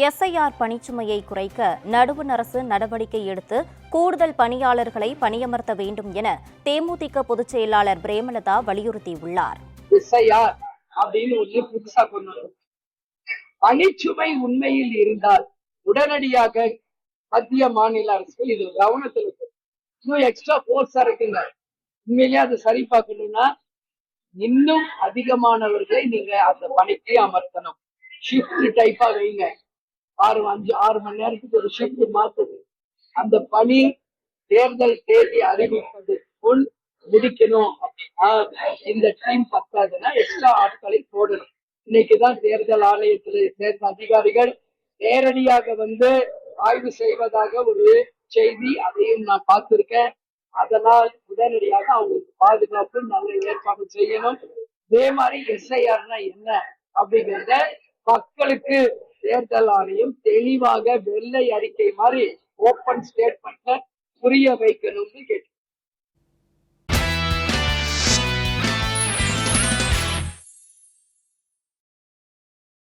SIR பணிச்சுமையை குறைக்க நடுவண் அரசு நடவடிக்கை எடுத்து கூடுதல் பணியாளர்களை பணியமர்த்த வேண்டும் என தேமுதிக பொதுச் செயலாளர் பிரேமலதா வலியுறுத்தியுள்ளார். பணிச்சுமை உண்மையில் இருந்தால் உடனடியாக மத்திய மாநில அரசுகள் இது கவனத்தில் இன்னும் எக்ஸ்ட்ரா போர்ஸா இருக்குங்க. உண்மையிலேயே அதை சரி பார்க்கணும்னா இன்னும் அதிகமானவர்களை நீங்க அந்த பணிக்கு அமர்த்தணும். ஷிஃப்ட் டைப்பா வைங்க. ஆறு அஞ்சு ஆறு மணி நேரத்துக்கு ஒரு ஷிஃப்ட் மாத்துது. அந்த பணி தேர்தல் தேதி அறிவிப்பதற்குள் முடிக்கணும். இந்த டீம் பத்தாதுன்னா எக்ஸ்ட்ரா ஆட்களை போடணும். இன்னைக்குதான் தேர்தல் ஆணையத்தில் சேர்ந்த அதிகாரிகள் நேரடியாக வந்து ஆய்வு செய்வதாக ஒரு செய்தி அதையும் நான் பார்த்திருக்கேன். அதனால் உடனடியாக அவங்களுக்கு பாதுகாப்பு நல்ல ஏற்பாடு செய்யணும். இதே மாதிரி எஸ்ஐஆர்னா என்ன? அப்படிங்கிறத மக்களுக்கு தேர்தல் ஆணையம் தெளிவாக வெள்ளை அறிக்கை மாதிரி ஓப்பன் ஸ்டேட்மெண்ட்ல புரிய வைக்கணும்னு கேட்டு